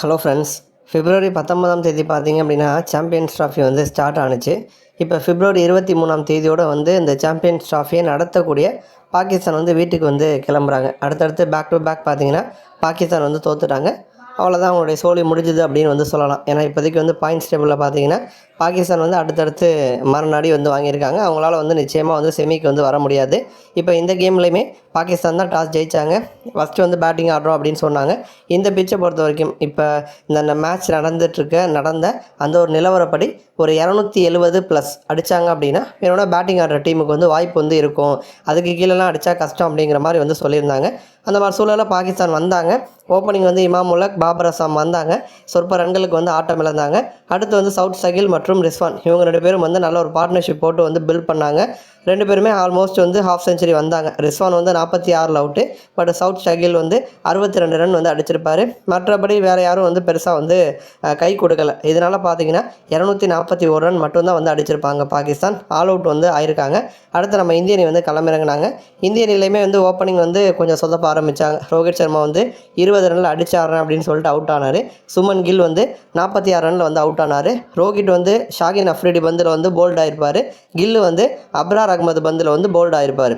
Hello friends February பத்தொன்பதாம் தேதி பார்த்தீங்க அப்படின்னா சாம்பியன்ஸ் ட்ராஃபி வந்து ஸ்டார்ட் ஆனுச்சு. இப்போ ஃபிப்ரவரி இருபத்தி மூணாம் தேதியோடு வந்து இந்த சாம்பியன்ஸ் ட்ராஃபியை நடத்தக்கூடிய பாகிஸ்தான் வந்து வீட்டுக்கு வந்து கிளம்புறாங்க. அடுத்தடுத்து பேக் டு பேக் பார்த்தீங்கன்னா பாகிஸ்தான் வந்து தோத்துட்டாங்க. அவ்வளோதான் அவங்களுடைய சோழி முடிஞ்சுது அப்படின்னு வந்து சொல்லலாம். ஏன்னா இப்போதைக்கு வந்து பாயிண்ட்ஸ் டேபிளில் பார்த்தீங்கன்னா பாகிஸ்தான் வந்து அடுத்தடுத்து மறுநாடி வந்து வாங்கியிருக்காங்க. அவங்களால வந்து நிச்சயமாக வந்து செமிக்கு வந்து வர முடியாது. இப்போ இந்த கேம்லையுமே பாகிஸ்தான் தான் டாஸ் ஜெயித்தாங்க ஃபஸ்ட்டு வந்து பேட்டிங் ஆடுறோம் அப்படின்னு சொன்னாங்க. இந்த பிச்சை பொறுத்த வரைக்கும் இப்போ இந்த மேட்ச் நடந்துட்டுருக்க நடந்த அந்த ஒரு நிலவரப்படி ஒரு இரநூத்தி எழுபது ப்ளஸ் அடித்தாங்க அப்படின்னா வேணும்னா பேட்டிங் ஆடுற டீமுக்கு வந்து வாய்ப்பு வந்து இருக்கும். அதுக்கு கீழெல்லாம் அடித்தா கஷ்டம் அப்படிங்கிற மாதிரி வந்து சொல்லியிருந்தாங்க. அந்த மாதிரி சூழலில் பாகிஸ்தான் வந்தாங்க. ஓப்பனிங் வந்து இமாமுலக் பாபர் அசாம் வந்தாங்க. சொற்ப ரன்களுக்கு வந்து ஆட்டம் இழந்தாங்க. அடுத்து வந்து சவுத் சகில் மற்றும் ரிஸ்வான். இவங்க ரெண்டு பேரும் வந்து நல்ல ஒரு பார்ட்னர்ஷிப் போட்டு வந்து பில்ட் பண்ணாங்க. ரெண்டு பேருமே ஆல்மோஸ்ட் வந்து ஹாஃப் செஞ்சுரி வந்தாங்க. ரிஸ்வான் வந்து நாற்பத்தி ஆறில் அவுட்டு பட் சவுத் ஷகில் வந்து அறுபத்தி ரெண்டு ரன் வந்து அடிச்சிருப்பாரு. மற்றபடி வேறு யாரும் வந்து பெருசாக வந்து கை கொடுக்கல. இதனால் பார்த்தீங்கன்னா இரநூத்தி நாற்பத்தி ஒரு ரன் மட்டும்தான் வந்து அடிச்சிருப்பாங்க பாகிஸ்தான். ஆல் அவுட் வந்து ஆயிருக்காங்க. அடுத்து நம்ம இந்திய அணி வந்து களமிறங்கினாங்க. இந்திய அணிலையுமே வந்து ஓப்பனிங் வந்து கொஞ்சம் சொதப்ப ஆரம்பித்தாங்க ரோஹித் சர்மா வந்து இருபது ரனில் அடிச்சாடுறேன் அப்படின்னு சொல்லிட்டு அவுட் ஆனார். சுமன் கில் வந்து நாற்பத்தி ஆறு ரனில் வந்து அவுட் ஆனார். ரோஹித் வந்து ஷாகின் அஃப்ரிடி பந்தில் வந்து போல்ட் ஆயிருப்பார். கில்லு வந்து அப்ரார் அகமது பந்தில் வந்து போல்ட் ஆகிருப்பார்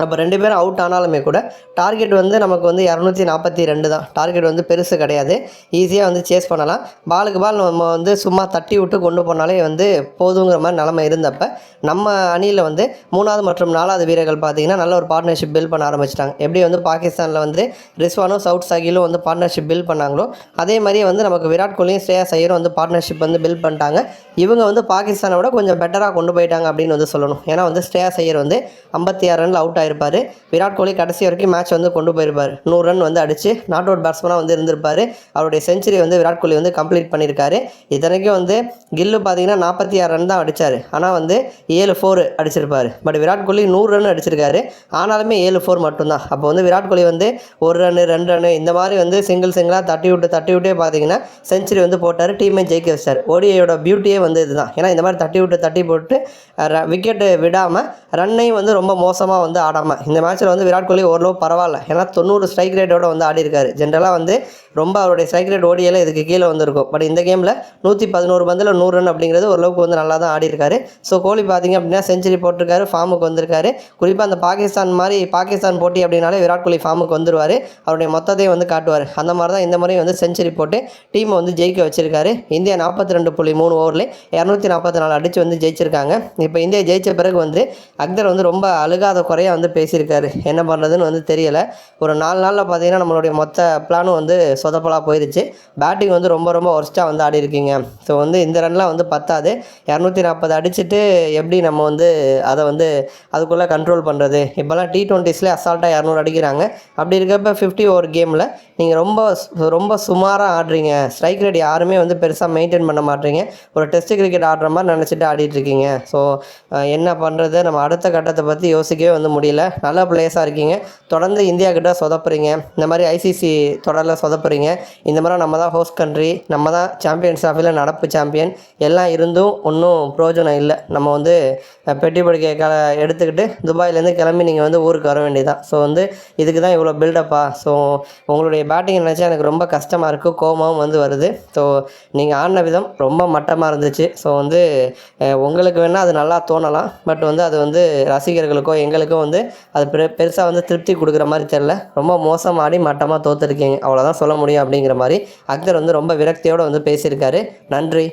அப்போ ரெண்டு பேரும் அவுட் ஆனாலுமே கூட டார்கெட் வந்து நமக்கு வந்து இரநூத்தி நாற்பத்தி ரெண்டு தான். டார்கெட் வந்து பெருசு கிடையாது. ஈஸியாக வந்து சேஸ் பண்ணலாம். பாலுக்கு பால் நம்ம வந்து சும்மா தட்டி விட்டு கொண்டு போனாலே வந்து போதுங்கிற மாதிரி நிலமை இருந்தப்போ நம்ம அணியில் வந்து மூணாவது மற்றும் நாலாவது வீரர்கள் பார்த்தீங்கன்னா நல்ல ஒரு பார்ட்னர்ஷிப் பில்ட் பண்ண ஆரம்பிச்சிட்டாங்க. எப்படி வந்து பாகிஸ்தானில் வந்து ரிஸ்வானும் சவுத் சகிலும் வந்து பார்ட்னர்ஷிப் பில்ட் பண்ணாங்களோ அதே மாதிரியே வந்து நமக்கு விராட் கோலியும் ஸ்ரேயா சையரும் வந்து பார்ட்னர்ஷிப் வந்து பில்ட் பண்ணிட்டாங்க. இவங்க வந்து பாகிஸ்தானை விட கொஞ்சம் பெட்டராக கொண்டு போயிட்டாங்க அப்படின்னு வந்து சொல்லணும். ஏன்னா வந்து ஸ்ரேயா ஐயர் வந்து ஐம்பத்தி ஆறு ரனில் அவுட் ஆயிருப்பார் விராட் கோலி கடைசி வரைக்கும் மேட்ச் வந்து கொண்டு போயிருப்பார். நூறு ரன் வந்து அடித்து நாட் அவுட் பேட்ஸ்மனாக வந்து இருந்திருப்பார். அவருடைய செஞ்சுரி வந்து விராட் கோலி வந்து கம்ப்ளீட் பண்ணியிருக்காரு. இத்தனைக்கும் வந்து கில்லு பார்த்தீங்கன்னா நாற்பத்தி ஆறு ரன் தான் அடித்தார் ஆனால் வந்து ஏழு ஃபோர் அடிச்சிருப்பார். பட் விராட் கோலி நூறு ரன் அடிச்சிருக்காரு. ஆனாலுமே ஏழு ஃபோர் மட்டும்தான். அப்போ வந்து விராட் கோலி வந்து ஒரு ரன்னு ரெண்டு ரன்னு இந்த மாதிரி வந்து சிங்கிள் சிங்கிளாக தட்டி விட்டு தட்டி விட்டே பார்த்தீங்கன்னா செஞ்சுரி வந்து போட்டார் டீமே ஜெயிக்க வச்சார். ஓடிஐயோட பியூட்டியே வந்து இதுதான். ஏன்னா இந்த மாதிரி தட்டி விட்டு தட்டி போட்டு விக்கெட்டு விடாமல் ரன்னையும் வந்து ரொம்ப மோசமாக வந்து ஆடாமல் இந்த மேட்ச்சில் வந்து விராட் கோலி ஓரளவு பரவாயில்ல. ஏன்னா தொண்ணூறு ஸ்ட்ரைக் ரேட்டோட வந்து ஆடி இருக்காரு. ஜென்ரலாக வந்து ரொம்ப அவருடைய ஸ்ட்ரைக் ரேட் ஓடியில் இதுக்கு கீழே வந்திருக்கும். பட் இந்த கேமில் நூற்றி பதினோரு பந்தில் நூறு ரன் அப்படிங்கிறது ஓரளவுக்கு வந்து நல்லா தான் ஆடி இருக்காரு. ஸோ கோலி பார்த்தீங்க அப்படின்னா செஞ்சுரி போட்டிருக்காரு ஃபார்முக்கு வந்திருக்காரு. குறிப்பாக அந்த பாகிஸ்தான் மாதிரி பாகிஸ்தான் போட்டி அப்படின்னாலே விராட் கோலி ஃபார்முக்கு வந்துருவார். அவருடைய மொத்தத்தையும் வந்து காட்டுவார். அந்த மாதிரி தான் இந்த முறையும் வந்து செஞ்சுரி போட்டு டீமை வந்து ஜெயிக்க வச்சிருக்காரு. இந்தியா நாற்பத்தி ரெண்டு புள்ளி மூணு ஓவரில் இரநூத்தி நாற்பத்தி நாலு அடித்து வந்து ஜெயிச்சிருக்காங்க. இப்போ இந்தியா ஜெயிச்ச பிறகு வந்து அக்தர் வந்து ரொம்ப அழுகாத குறையாக வந்து பேசியிருக்காரு. என்ன பண்ணுறதுன்னு வந்து தெரியலை. ஒரு நாலு நாளில் பார்த்தீங்கன்னா நம்மளுடைய மொத்த பிளானும் வந்து சொதப்பலாக போயிருச்சு. பேட்டிங் வந்து ரொம்ப ரொம்ப ஒர்ஸ்ட்டாக வந்து ஆடி இருக்கீங்க ஸோ வந்து இந்த ரன்லாம் வந்து பத்தாது. இரநூத்தி நாற்பது அடிச்சுட்டு எப்படி நம்ம வந்து அதை வந்து அதுக்குள்ளே கண்ட்ரோல் பண்ணுறது இப்போல்லாம் டி ட்வெண்ட்டிஸ்லேயே அசால்ட்டாக இரநூறு அடிக்கிறாங்க. அப்படி இருக்கப்ப ஃபிஃப்டி ஓவர் கேமில் நீங்கள் ரொம்ப ரொம்ப சுமாராக ஆடுறீங்க. ஸ்ட்ரைக் ரேட் யாருமே வந்து பெருசாக மெயின்டைன் பண்ண மாட்டீங்க. ஒரு டெஸ்ட் கிரிக்கெட் ஆடுற மாதிரி நினச்சிட்டு ஆடிட்டு இருக்கீங்க. ஸோ என்ன பண்ணுறது நம்ம அடுத்த கட்டத்தை பற்றி யோசிக்கவே வந்து முடியல. நல்ல பிளேயர்ஸாக இருக்கீங்க. தொடர்ந்து இந்தியா கிட்ட சொதப்புறீங்க. இந்த மாதிரி ஐசிசி தொடரில் சொதப்புறீங்க. இந்த மாதிரி நம்ம தான் ஹோஸ்ட் கண்ட்ரி நம்ம தான் சாம்பியன்ஸ் ட்ராஃபியில் நடப்பு சாம்பியன் எல்லாம் இருந்தும் ஒன்றும் பிரயோஜனம் இல்லை. நம்ம வந்து பெட்டி படுக்கையை க எடுத்துக்கிட்டு துபாயிலேருந்து கிளம்பி நீங்கள் வந்து ஊருக்கு வர வேண்டியதான் ஸோ வந்து இதுக்கு தான் இவ்வளோ பில்டப்பா ஸோ உங்களுடைய பேட்டிங் நினச்சா எனக்கு ரொம்ப கஷ்டமாக இருக்குது கோமாவும் வந்து வருது. ஸோ நீங்கள் ஆடின விதம் ரொம்ப மட்டமாக இருந்துச்சு. ஸோ வந்து உங்களுக்கு வேணால் அது நல்லா தோணலாம். பட் வந்து அது வந்து ரசிகர்களுக்கோ எங்களுக்கோ வந்து அது பெரு பெருசாக வந்து திருப்தி கொடுக்குற மாதிரி தெரில ரொம்ப மோசம் ஆடி மட்டமாக தோற்றுருக்கீங்க அவ்வளோதான் சொல்ல முடியும் அப்படிங்கிற மாதிரி அக்தர் வந்து ரொம்ப விரக்தியோடு வந்து பேசியிருக்காரு. நன்றி.